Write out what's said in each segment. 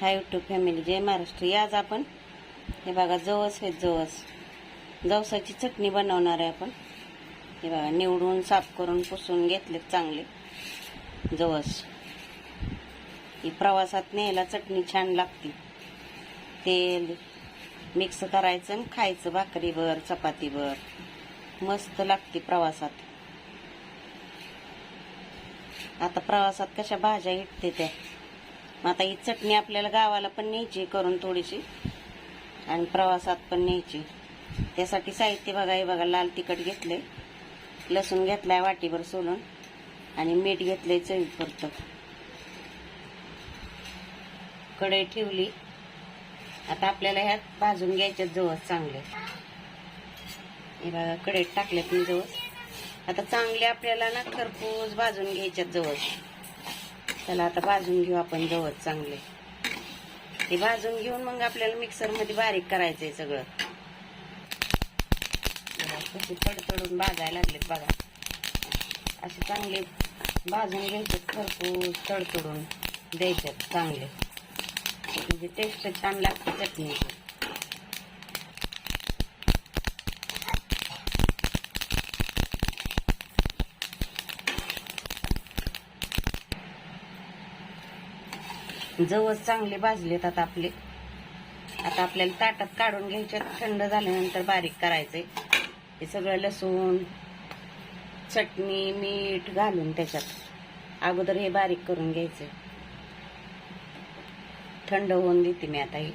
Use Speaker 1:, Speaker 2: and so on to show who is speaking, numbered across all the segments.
Speaker 1: हाय YouTube family जय महाराष्ट्र. आज आपण हे बघा जवस हे जवस. जवसाची चटणी बनवणार आहे आपण. हे बघा निवडून साफ करून पुसून घेतले चांगले. जवस. ही प्रवासात न्यायला चटणी छान लागते. तेल मिक्स करायचं आणि खायचं भाकरीवर चपातीवर. मस्त लागते प्रवासात. आता प्रवासात कशा भाज्या हिटते त्या? मग आता ही चटणी आपल्याला गावाला पण न्यायची करून थोडीशी. आणि प्रवासात पण न्यायची. त्यासाठी साहित्य बघा हे बघा लाल तिखट घेतले लसूण घेतलाय वाटीभर सोलून. आणि मीठ घेतलंय चवीपुरतं. कढई ठेवली. आता आपल्याला ह्यात भाजून घ्यायच्यात जवळ चांगले. हे बघा कढईत टाकल्यात मी जवळ आता चांगले आपल्याला ना खरपूस भाजून घ्यायच्यात जवळ त्याला आता भाजून घेऊ आपण गवत चांगले. ते भाजून घेऊन मग आपल्याला मिक्सरमध्ये बारीक करायचंय सगळं. बघा, कशी तडतडून भाजायला लागलेत बघा. असे चांगले भाजून घ्यायचे भरपूर तडतडून द्यायच्यात चांगले. म्हणजे टेस्ट छान लागते चटणीची. जवळ चांगले भाजलेत आता आपले. आता आपल्याला ताटात काढून घ्यायचे थंड झाल्यानंतर बारीक करायचे. हे सगळं लसूण चटणी मीठ घालून त्याच्यात. अगोदर हे बारीक करून घ्यायचे. थंड होऊन देते मी आता हे.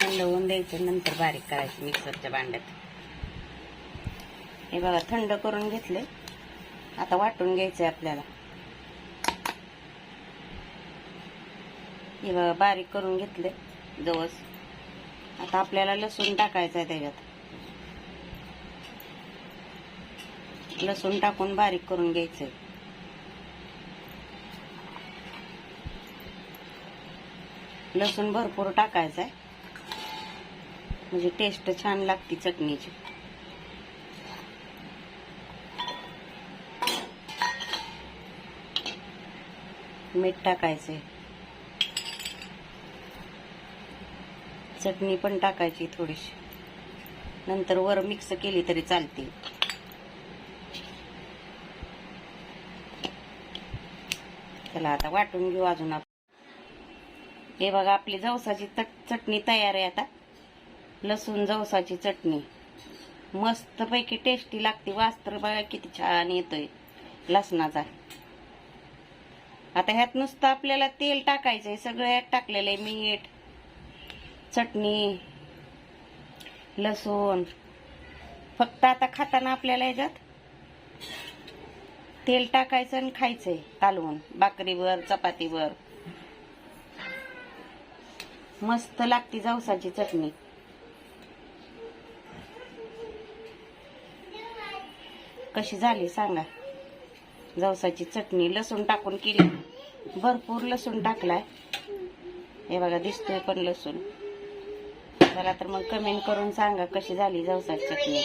Speaker 1: थंड होऊन द्यायचं नंतर बारीक करायचं मिक्सरच्या भांड्यात. हे बघा थंड करून घेतले. आता वाटून घ्यायचे आपल्याला हे बघा बारीक करून घेतले जवस. आता आपल्याला लसूण टाकायचं आहे त्याच्यात. लसूण टाकून बारीक करून घ्यायचं आहे लसूण भरपूर टाकायचं आहे म्हणजे टेस्ट छान लागते चटणीची. मीठ टाकायचं आहे चटणी पण टाकायची थोडीशी. नंतर वर मिक्स केली तरी चालते. चला आता वाटून घेऊ अजून आपण. हे बघा आपली जवसाची चटणी तयार आहे आता. लसूण जवसाची चटणी. मस्त पैकी टेस्टी लागते. वास्त्र बघा किती छान येतोय लसणाचा. आता ह्यात नुसतं आपल्याला तेल टाकायचंय. सगळं ह्यात टाकलेलं आहे. मीठ चटणी लसूण. फक्त आता खाताना आपल्याला याच्यात तेल टाकायचं आणि खायचंय कालवून भाकरीवर चपातीवर. मस्त लागते जवसाची चटणी. कशी झाली सांगा? जवसाची चटणी लसूण टाकून केली. भरपूर लसूण टाकलाय. हे बघा दिसतोय पण लसूण. चला तर मग कमेंट करून सांगा कशी झाली जवसाची चटणी.